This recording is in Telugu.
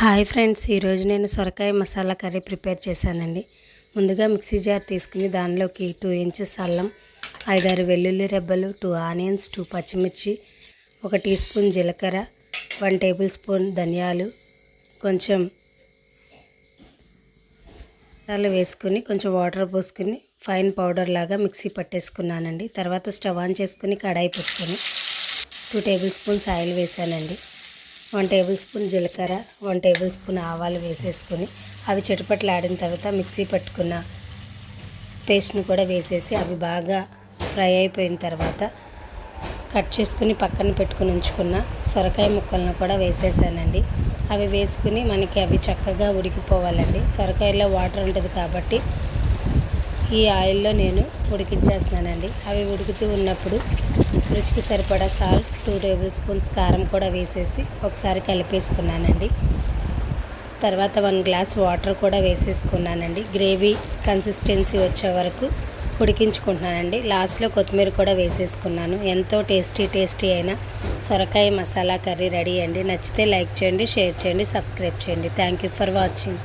హాయ్ ఫ్రెండ్స్ ఈరోజు నేను సొరకాయ మసాలా కర్రీ ప్రిపేర్ చేశానండి. ముందుగా మిక్సీ జార్ తీసుకుని దానిలోకి టూ ఇంచెస్ అల్లం ఐదారు వెల్లుల్లి రెబ్బలు టూ ఆనియన్స్ టూ పచ్చిమిర్చి ఒక టీ స్పూన్ జీలకర్ర వన్ టేబుల్ స్పూన్ ధనియాలు కొంచెం మసాలా వేసుకుని కొంచెం వాటర్ పోసుకుని ఫైన్ పౌడర్ లాగా మిక్సీ పట్టేసుకున్నానండి. తర్వాత స్టవ్ ఆన్ చేసుకుని కడాయి పెట్టుకొని టూ టేబుల్ స్పూన్స్ ఆయిల్ వేసానండి వన్ టేబుల్ స్పూన్ జీలకర్ర వన్ టేబుల్ స్పూన్ ఆవాలు వేసేసుకొని అవి చిటపట్లు ఆడిన తర్వాత మిక్సీ పట్టుకున్న పేస్ట్ని కూడా వేసేసి అవి బాగా ఫ్రై అయిపోయిన తర్వాత కట్ చేసుకుని పక్కన పెట్టుకుని ఉంచుకున్న సొరకాయ ముక్కలను కూడా వేసేసానండి. అవి వేసుకుని మనకి అవి చక్కగా ఉడికిపోవాలండి. సొరకాయలో వాటర్ ఉంటుంది కాబట్టి ఈ ఆయిల్లో నేను ఉడికించేస్తున్నానండి. అవి ఉడుకుతూ ఉన్నప్పుడు రుచికి సరిపడా సాల్ట్ టూ టేబుల్ స్పూన్స్ కారం కూడా వేసేసి ఒకసారి కలిపేసుకున్నానండి. తర్వాత వన్ గ్లాస్ వాటర్ కూడా వేసేసుకున్నానండి. గ్రేవీ కన్సిస్టెన్సీ వచ్చే వరకు ఉడికించుకుంటున్నానండి. లాస్ట్లో కొత్తిమీర కూడా వేసేసుకున్నాను. ఎంతో టేస్టీ టేస్టీ అయిన సొరకాయ మసాలా కర్రీ రెడీ అండి. నచ్చితే లైక్ చేయండి షేర్ చేయండి సబ్స్క్రైబ్ చేయండి. Thank you for watching.